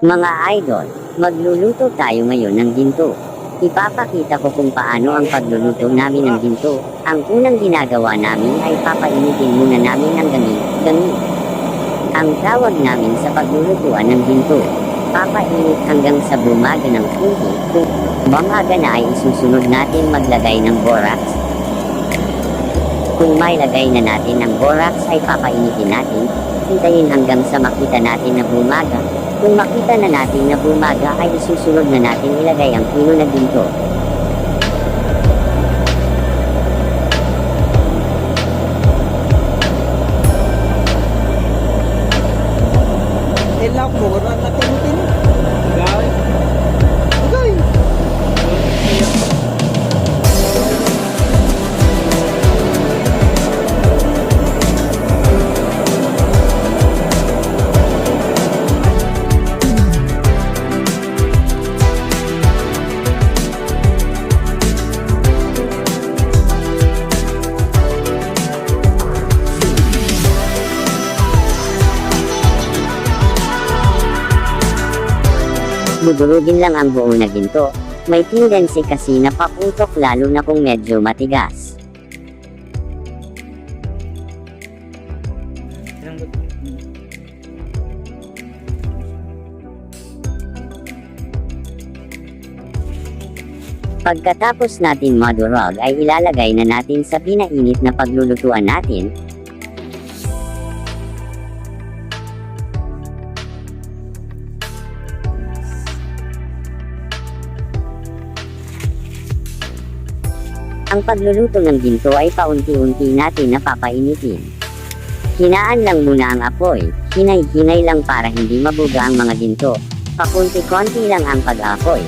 Mga idol, magluluto tayo ngayon ng ginto. Ipapakita ko kung paano ang pagluluto namin ng ginto. Ang unang ginagawa namin ay papainitin muna namin ang gami, gami. Ang tawag namin sa paglulutuan ng ginto. Papainit hanggang sa bumaga ng kunti. Kung bumaga na ay isusunod natin maglagay ng borax. Kung may lagay na natin ng borax ay papainitin natin. Hintayin hanggang sa makita natin na bumaga. Kung makita na natin na bumaga ay isusunod na natin ilagay ang pino na ginto. Ilak mo, Budurugin lang ang buo na ginto. May tendency kasi na paputok lalo na kung medyo matigas. Pagkatapos natin madurog ay ilalagay na natin sa pinainit na paglulutuan natin. Ang pagluluto ng ginto ay paunti-unti natin napapainitin. Hinaan lang muna ang apoy, hinay-hinay lang para hindi mabuga ang mga ginto. Pakunti-konti lang ang pag-apoy.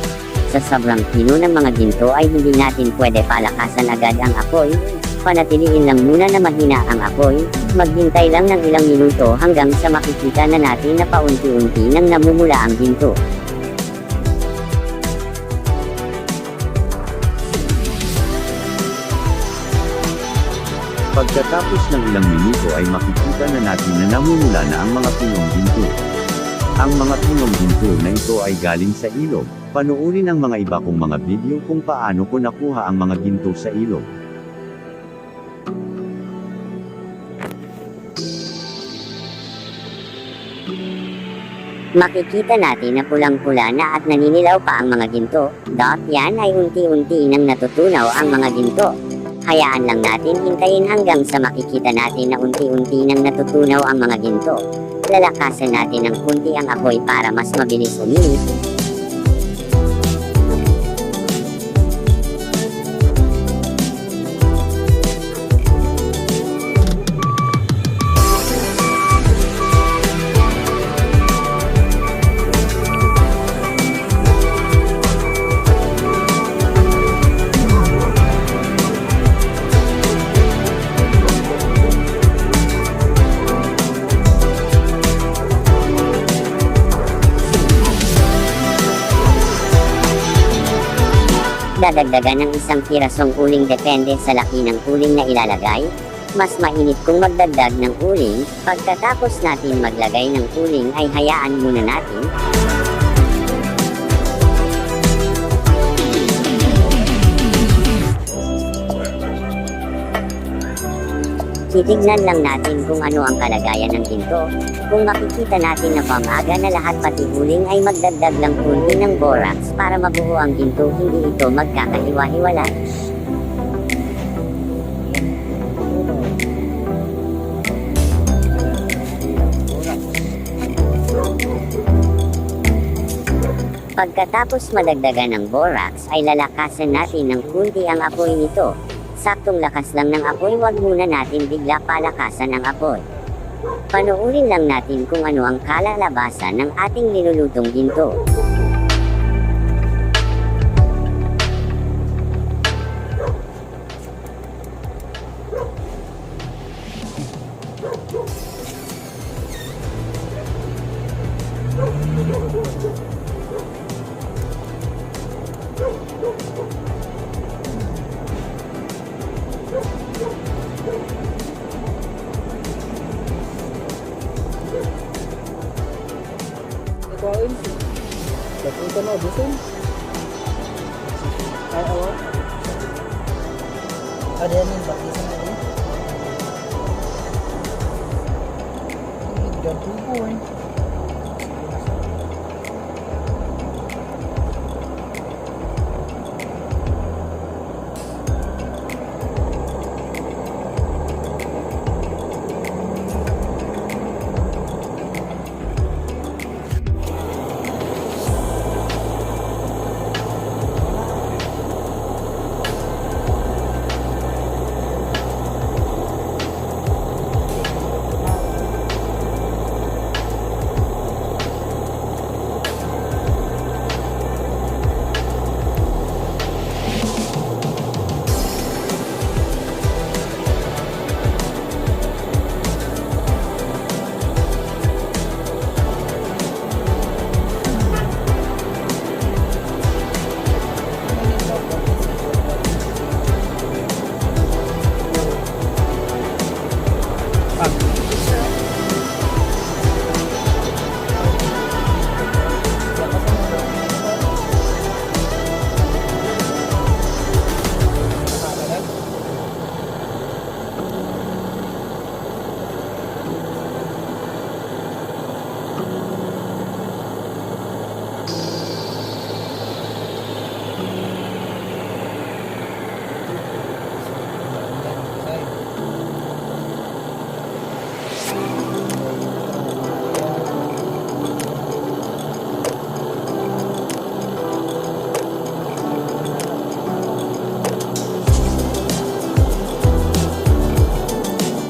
Sa sobrang pino ng mga ginto ay hindi natin pwede palakasan agad ang apoy. Panatiliin lang muna na mahina ang apoy, maghintay lang ng ilang minuto hanggang sa makikita na natin na paunti-unti nang namumula ang ginto. Pagkatapos ng ilang minuto ay makikita na natin na namumula na ang mga punong ginto. Ang mga punong ginto na ito ay galing sa ilog. Panuorin ang mga iba kong mga video kung paano ko nakuha ang mga ginto sa ilog. Makikita natin na pulang-pula na at naninilaw pa ang mga ginto. Dot yan ay unti-unti nang natutunaw ang mga ginto. Hayaan lang natin hintayin hanggang sa makikita natin na unti-unti nang natutunaw ang mga ginto. Lalakasan natin ng kunti ang apoy para mas mabilis uminis. Dadagdagan ng isang pirasong uling depende sa laki ng uling na ilalagay. Mas mainit kung magdagdag ng uling, pagkatapos natin maglagay ng uling ay hayaan muna natin. Titignan lang natin kung ano ang kalagayan ng ginto. Kung makikita natin na pamaga na lahat pati uling ay magdagdag lang kunti ng borax para mabuo ang ginto hindi ito magkakahiwa-hiwalay. Pagkatapos madagdagan ng borax ay lalakasan natin ng kunti ang apoy nito. Saktong lakas lang ng apoy wag muna natin bigla palakasan ang apoy. Panoorin lang natin kung ano ang kalalabasan ng ating nilulutong ginto. kuain kan sih tapi itu mah bukan ay awal ada yang minta di sini? Ya? ini tiga ribu